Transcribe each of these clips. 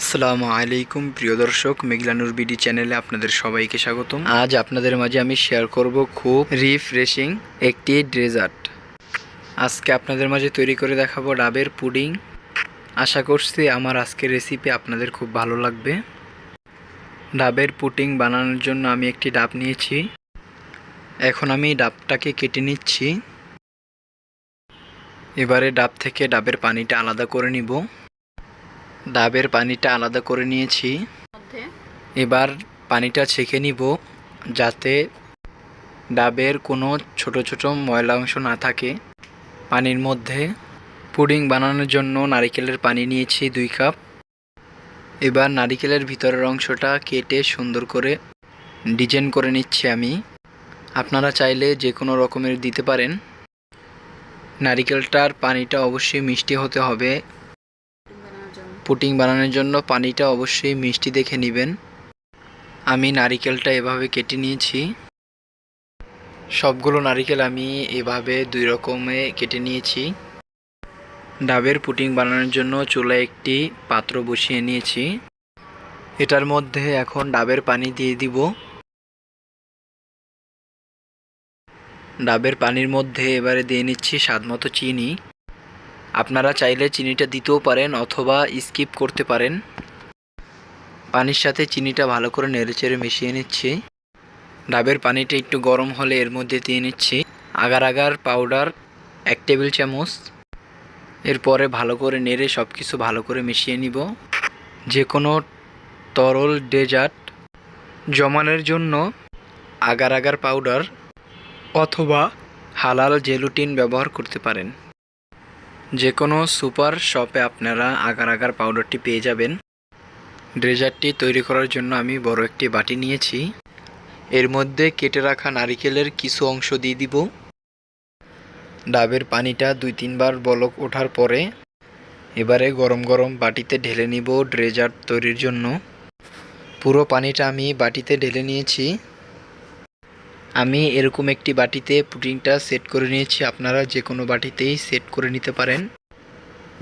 আসসালামু আলাইকুম, প্রিয় দর্শক, মেঘলানুর বিডি চ্যানেলে আপনাদের সবাইকে স্বাগতম। আজ আপনাদের মাঝে আমি শেয়ার করব খুব রিফ্রেশিং একটি ডেজার্ট আজকে আপনাদের মাঝে তৈরি করে দেখাবো ডাবের পুডিং। আশা করছি আমার আজকের রেসিপি আপনাদের খুব ভালো লাগবে। ডাবের পুডিং বানানোর জন্য আমি একটি ডাব নিয়েছি। এখন আমি ডাবটাকে কেটে নিচ্ছি। এবারে ডাব থেকে ডাবের পানিটা আলাদা করে নিব। ডাবের পানিটা আলাদা করে নিয়েছি। এবার পানিটা ছেঁকে নিব যাতে ডাবের কোনো ছোট ছোট ময়লা অংশ না থাকে। পানির মধ্যে পুডিং বানানোর জন্য নারিকেলের পানি নিয়েছি দুই কাপ। এবার নারিকেলের ভিতরের অংশটা কেটে সুন্দর করে ডিজাইন করে নিচ্ছি আমি। আপনারা চাইলে যে কোনো রকমের দিতে পারেন। নারিকেলটার পানিটা অবশ্যই মিষ্টি হতে হবে। পুটিং বানানোর জন্য পানিটা অবশ্যই মিষ্টি দেখে নেবেন। আমি নারিকেলটা এভাবে কেটে নিয়েছি। সবগুলো নারিকেল আমি এভাবে দুই রকমে কেটে নিয়েছি। ডাবের পুটিং বানানোর জন্য চুলায় একটি পাত্র বসিয়ে নিয়েছি। এটার মধ্যে এখন ডাবের পানি দিয়ে দিব। ডাবের পানির মধ্যে এবারে দিয়ে নিচ্ছি স্বাদ মতো চিনি। আপনারা চাইলে চিনিটা দিতেও পারেন অথবা স্কিপ করতে পারেন। পানির সাথে চিনিটা ভালো করে নেড়েচেড়ে মিশিয়ে নিচ্ছি। ডাবের পানিটা একটু গরম হলে এর মধ্যে দিয়ে নিচ্ছি। আগার আগার পাউডার এক টেবিল চামচ। এরপরে ভালো করে নেড়ে সব কিছু ভালো করে মিশিয়ে নিব। যে কোনো তরল ডেজার্ট জমানোর জন্য আগার আগার পাউডার অথবা হালাল জেলুটিন ব্যবহার করতে পারেন। যে কোনো সুপার শপে আপনারা আগার আগার পাউডারটি পেয়ে যাবেন। ড্রেজারটি তৈরি করার জন্য আমি বড় একটি বাটি নিয়েছি। এর মধ্যে কেটে রাখা নারিকেলের কিছু অংশ দিয়ে দিব। ডাবের পানিটা দুই তিনবার বলক ওঠার পরে এবারে গরম গরম বাটিতে ঢেলে নিব ড্রেজার্ট তৈরির জন্য। পুরো পানিটা আমি বাটিতে ঢেলে নিয়েছি। আমি এরকম একটি বাটিতে পুডিংটা সেট করে নিয়েছি, আপনারা যে কোনো বাটিতেই সেট করে নিতে পারেন।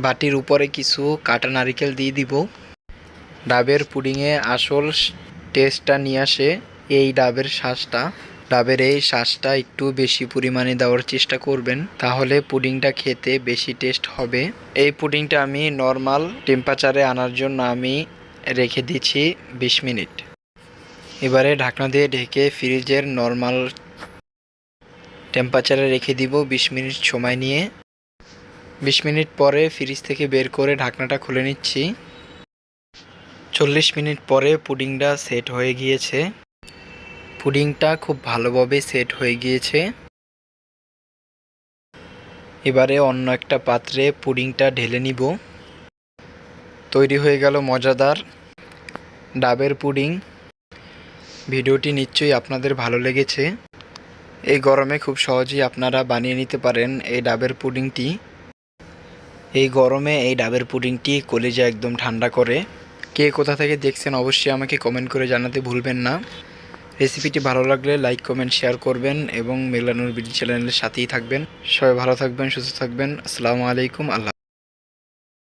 বাটির উপরে কিছু কাটা নারিকেল দিয়ে দিব। ডাবের পুডিংয়ে আসল টেস্টটা নিয়ে আসে এই ডাবের শ্বাসটা ডাবের এই শ্বাসটা একটু বেশি পরিমাণে দেওয়ার চেষ্টা করবেন, তাহলে পুডিংটা খেতে বেশি টেস্ট হবে। এই পুডিংটা আমি নর্মাল টেম্পারেচারে আনার জন্য আমি রেখে দিচ্ছি বিশ মিনিট। এবারে ঢাকনা দিয়ে ঢেকে ফ্রিজের নর্মাল টেম্পারেচারে রেখে দিব বিশ মিনিট সময় নিয়ে। বিশ মিনিট পরে ফ্রিজ থেকে বের করে ঢাকনাটা খুলে নিচ্ছি। চল্লিশ মিনিট পরে পুডিংটা সেট হয়ে গিয়েছে। পুডিংটা খুব ভালোভাবে সেট হয়ে গিয়েছে। এবারে অন্য একটা পাত্রে পুডিংটা ঢেলে নিব। তৈরি হয়ে গেল মজাদার ডাবের পুডিং। ভিডিওটি নিশ্চয়ই আপনাদের ভালো লেগেছে। এই গরমে খুব সহজেই আপনারা বানিয়ে নিতে পারেন এই ডাবের পুডিংটি। এই গরমে এই ডাবের পুডিংটি কলিজা একদম ঠান্ডা করে। কে কোথা থেকে দেখছেন অবশ্যই আমাকে কমেন্ট করে জানাতে ভুলবেন না। রেসিপিটি ভালো লাগলে লাইক, কমেন্ট, শেয়ার করবেন এবং মেঘলানুর বিডি চ্যানেলের সাথেই থাকবেন। সবাই ভালো থাকবেন, সুস্থ থাকবেন। আসসালামু আলাইকুম, আল্লাহ